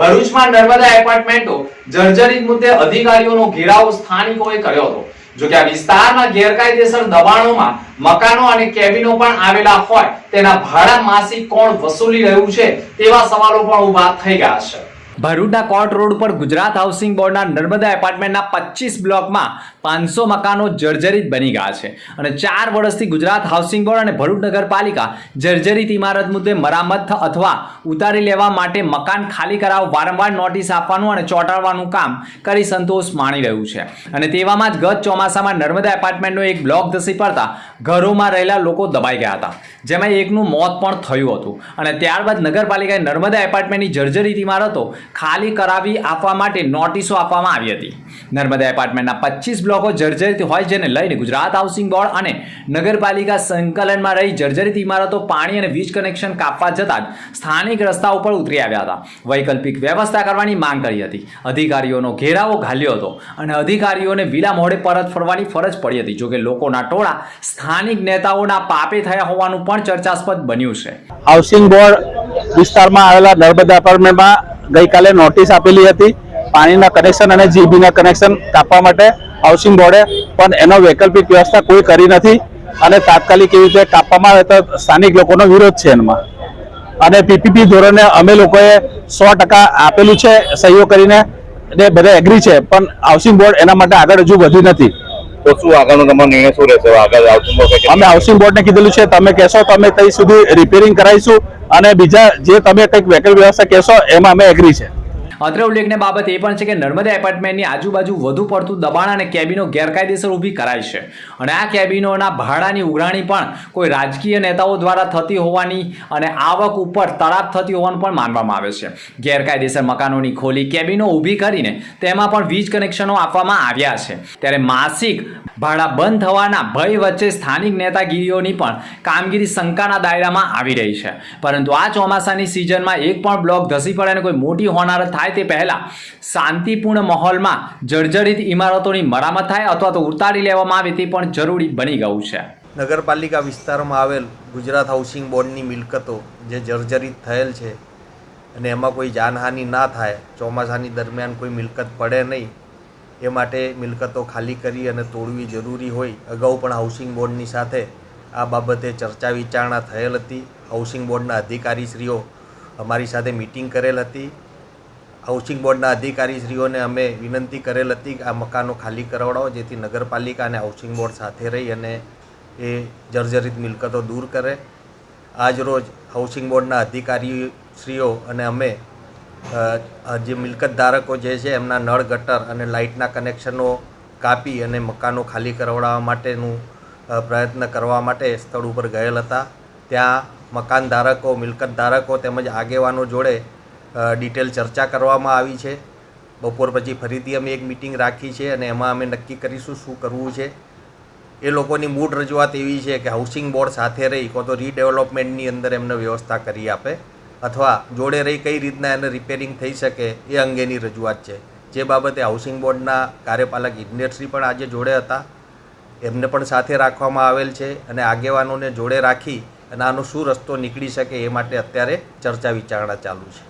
ભરૂચમાં નર્મદા એપાર્ટમેન્ટો જર્જરિત મુદ્દે અધિકારીઓનો ઘેરાવ સ્થાનિકોએ કર્યો હતો. જો કે આ વિસ્તારમાં ગેરકાયદેસર દબાણોમાં મકાનો અને કેબિનો પણ આવેલા હોય, તેના ભાડા માસિક કોણ વસૂલી રહ્યું છે, તેવા સવાલો પણ ઊભા થઈ ગયા છે. ભરૂચના કોર્ટ રોડ પર ગુજરાત હાઉસિંગ બોર્ડના નર્મદા એપાર્ટમેન્ટના પચીસ બ્લોકમાં પાંચસો મકાનો જર્જરિત બની ગયા છે. અને ચાર વર્ષથી ગુજરાત હાઉસિંગ બોર્ડ અને ભરૂચ નગરપાલિકા જર્જરિત ઇમારત મુદ્દે મરામત અથવા ઉતારી લેવા માટે મકાન ખાલી કરાવ વારંવાર નોટિસ આપવાનું અને ચોંટાડવાનું કામ કરી સંતોષ માણી રહ્યું છે. અને તેવામાં જ ગત ચોમાસામાં નર્મદા એપાર્ટમેન્ટનો એક બ્લોક ધસી પડતા ઘરોમાં રહેલા લોકો દબાઈ ગયા હતા. જેમાં એકનું મોત પણ થયું હતું. અને ત્યારબાદ નગરપાલિકાએ નર્મદા એપાર્ટમેન્ટની જર્જરિત ઇમારતો ખાલી કરાવી આપવા માટે નોટિસો આપવામાં આવી હતી. નર્મદા એપાર્ટમેન્ટના પચીસ બ્લોકો જર્જરિત હોય જેને લઈને ગુજરાત હાઉસિંગ બોર્ડ અને નગરપાલિકા સંકલનમાં રહી જર્જરિત ઇમારતો પાણી અને વીજ કનેક્શન કાપવા જતાં સ્થાનિક રસ્તા ઉપર ઉતરી આવ્યા હતા. વૈકલ્પિક વ્યવસ્થા કરવાની માંગ કરી હતી. અધિકારીઓનો ઘેરાવો ઘાલ્યો હતો અને અધિકારીઓને વિલા મોડે પરત ફરવાની ફરજ પડી હતી, જોકે લોકોના ટોળા સ્થાનિક નેતાઓના પાપે થયા હોવાનું પણ ચર્ચાસ્પદ બન્યું છે. હાઉસિંગ બોર્ડ વિસ્તારમાં આવેલા નર્મદા એપાર્ટમેન્ટમાં ગઈકાલે નોટિસ આપેલી હતી. પાણીના કનેક્શન અને જીબીના કનેક્શન કાપવા માટે હાઉસિંગ બોર્ડે પણ એનો વૈકલ્પિક વ્યવસ્થા કોઈ કરી નથી અને તાત્કાલિક એવી રીતે કાપવામાં આવે તો સ્થાનિક લોકોનો વિરોધ છે એમાં. અને પીપીપી ધોરણે અમે લોકોએ સો ટકા આપેલું છે, સહીઓ કરીને ને બધા એગ્રી છે, પણ હાઉસિંગ બોર્ડ એના માટે આગળ હજુ વધ્યું નથી. તો શું આગળનો તમારો નિર્ણય શું રહેશે? આગળ હાઉસિંગ બોર્ડ અમે હાઉસિંગ બોર્ડને કીધેલું છે, તમે કહેશો તો અમે ત્યાં સુધી રિપેરિંગ કરાવીશું અને બીજા જે તમે કંઈક વ્હીકલ વ્યવસ્થા કહેશો, એમાં અમે એગ્રી છે. અત્રે ઉલ્લેખનીય બાબત એ પણ છે કે નર્મદા એપાર્ટમેન્ટની આજુબાજુ વધુ પડતું દબાણ અને કેબિનો ગેરકાયદેસર ઊભી કરાય છે. અને આ કેબિનોના ભાડાની ઉઘરાણી પણ કોઈ રાજકીય નેતાઓ દ્વારા થતી હોવાની અને આવક ઉપર તળાપ થતી હોવાનું પણ માનવામાં આવે છે. ગેરકાયદેસર મકાનોની ખોલી કેબિનો ઊભી કરીને તેમાં પણ વીજ કનેક્શનો આપવામાં આવ્યા છે. ત્યારે માસિક ભાડા બંધ થવાના ભય વચ્ચે સ્થાનિક નેતાગીરીઓની પણ કામગીરી શંકાના દાયરામાં આવી રહી છે. પરંતુ આ ચોમાસાની સિઝનમાં એક પણ બ્લોક ધસી પડે અને કોઈ મોટી હોનારત થાય તે પહેલાં શાંતિપૂર્ણ માહોલમાં જર્જરિત ઇમારતોની મરામત થાય અથવા તો ઉતારી લેવામાં આવે તે પણ જરૂરી બની ગયું છે. નગરપાલિકા વિસ્તારમાં આવેલ ગુજરાત હાઉસિંગ બોર્ડની મિલકતો જે જર્જરિત થયેલ છે અને એમાં કોઈ જાનહાનિ ના થાય, ચોમાસાની દરમિયાન કોઈ મિલકત પડે નહીં, એ માટે મિલકતો ખાલી કરી અને તોડવી જરૂરી હોય, અગાઉ પણ હાઉસિંગ બોર્ડની સાથે આ બાબતે ચર્ચા વિચારણા થયેલ હતી. હાઉસિંગ બોર્ડના અધિકારીશ્રીઓ અમારી સાથે મિટિંગ કરેલ હતી. હાઉસિંગ બોર્ડના અધિકારીશ્રીઓને અમે વિનંતી કરેલ હતી કે આ મકાનો ખાલી કરાવડાવો, જેથી નગરપાલિકા અને હાઉસિંગ બોર્ડ સાથે રહી અને એ જર્જરિત મિલકતો દૂર કરે. આજરોજ હાઉસિંગ બોર્ડના અધિકારીશ્રીઓ અને અમે જે મિલકત ધારકો જે છે, એમના નળ, ગટર અને લાઇટના કનેક્શનો કાપી અને મકાનો ખાલી કરાવડાવવા માટેનું પ્રયત્ન કરવા માટે સ્થળ ઉપર ગયેલ હતા. ત્યાં મકાન ધારકો, મિલકત ધારકો તેમજ આગેવાનો જોડે ડિટેલ ચર્ચા કરવામાં આવી છે. બપોર પછી ફરીથી અમે એક મિટિંગ રાખી છે અને એમાં અમે નક્કી કરીશું શું કરવું છે. એ લોકોની મૂળ રજૂઆત એવી છે કે હાઉસિંગ બોર્ડ સાથે રહી કો તો રીડેવલપમેન્ટની અંદર એમને વ્યવસ્થા કરી આપે અથવા જોડે રહી કઈ રીતના એને રિપેરિંગ થઈ શકે એ અંગેની રજૂઆત છે. જે બાબતે હાઉસિંગ બોર્ડના કાર્યપાલક ઇજનેરશ્રી પણ આજે જોડે હતા. એમને પણ સાથે રાખવામાં આવેલ છે અને આગેવાનોને જોડે રાખી અને આનો શું રસ્તો નીકળી શકે એ માટે અત્યારે ચર્ચા વિચારણા ચાલુ છે.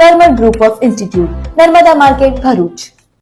Carmel group of institute Narmada market Bharuch.